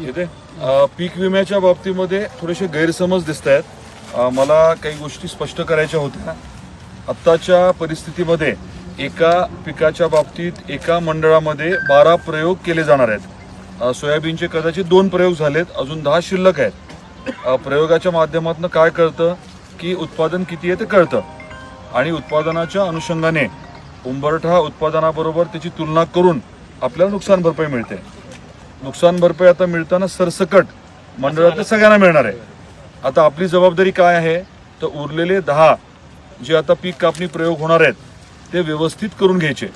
येते पीक विम्याच्या बाबतीमध्ये थोडेसे गैरसमज दिसत आहेत मला काही गोष्टी स्पष्ट करायच्या होत्या. आत्ताच्या परिस्थितीमध्ये एका पिकाच्या बाबतीत एका मंडळामध्ये बारा प्रयोग केले जाणार आहेत. सोयाबीनचे कदाचित दोन प्रयोग झालेत. अजून दहा शिल्लक आहेत. प्रयोगाच्या माध्यमातून काय कळतं? की उत्पादन किती आहे ते कळतं. आणि उत्पादनाच्या अनुषंगाने उंबरठा उत्पादनाबरोबर त्याची तुलना करून आपल्याला नुकसान भरपाई मिळते. नुकसान भरपाई आता मिळताना सरसकट मंडळातल्या सगळ्यांना मिळणार आहे. आता आपली जबाबदारी काय आहे? तर उरलेले दहा जे आता पीक कापणी प्रयोग होणार आहेत ते व्यवस्थित करून घ्यायचे.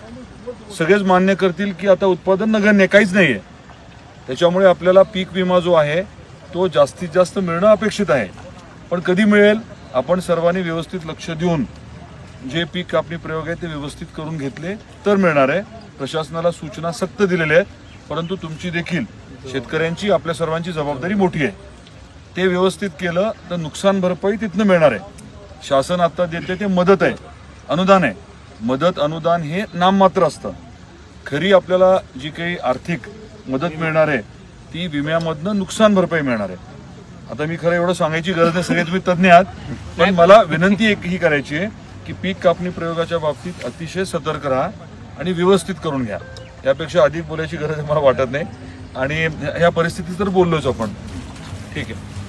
सगळेच मान्य करतील की आता उत्पादन नगण्य काहीच नाही आहे त्याच्यामुळे आपल्याला पीक विमा जो आहे तो जास्तीत जास्त मिळणं अपेक्षित आहे. पण कधी मिळेल आपण सर्वांनी व्यवस्थित लक्ष देऊन जे पीक कापणी प्रयोग आहे ते व्यवस्थित करून घेतले तर मिळणार आहे. प्रशासनाला सूचना सक्त दिलेल्या आहेत. परंतु तुमची देखील शेतकऱ्यांची आपल्या सर्वांची जबाबदारी मोठी आहे. ते व्यवस्थित केलं तर नुकसान भरपाई तिथनं मिळणार आहे. शासन आता देते ते मदत आहे अनुदान आहे. मदत अनुदान हे नाममात्र असतं. खरी आपल्याला जी काही आर्थिक मदत मिळणार आहे ती विम्यामधनं नुकसान भरपाई मिळणार आहे. आता मी खरं एवढं सांगायची गरज नाही सगळे तुम्ही तज्ज्ञ आहात. पण मला विनंती एक ही करायची आहे की पीक कापणी प्रयोगाच्या बाबतीत अतिशय सतर्क राहा आणि व्यवस्थित करून घ्या. यापेक्षा अधिक बोलायची गरज मला वाटत नाही. आणि ह्या परिस्थितीत तर बोललोच आपण. ठीक आहे.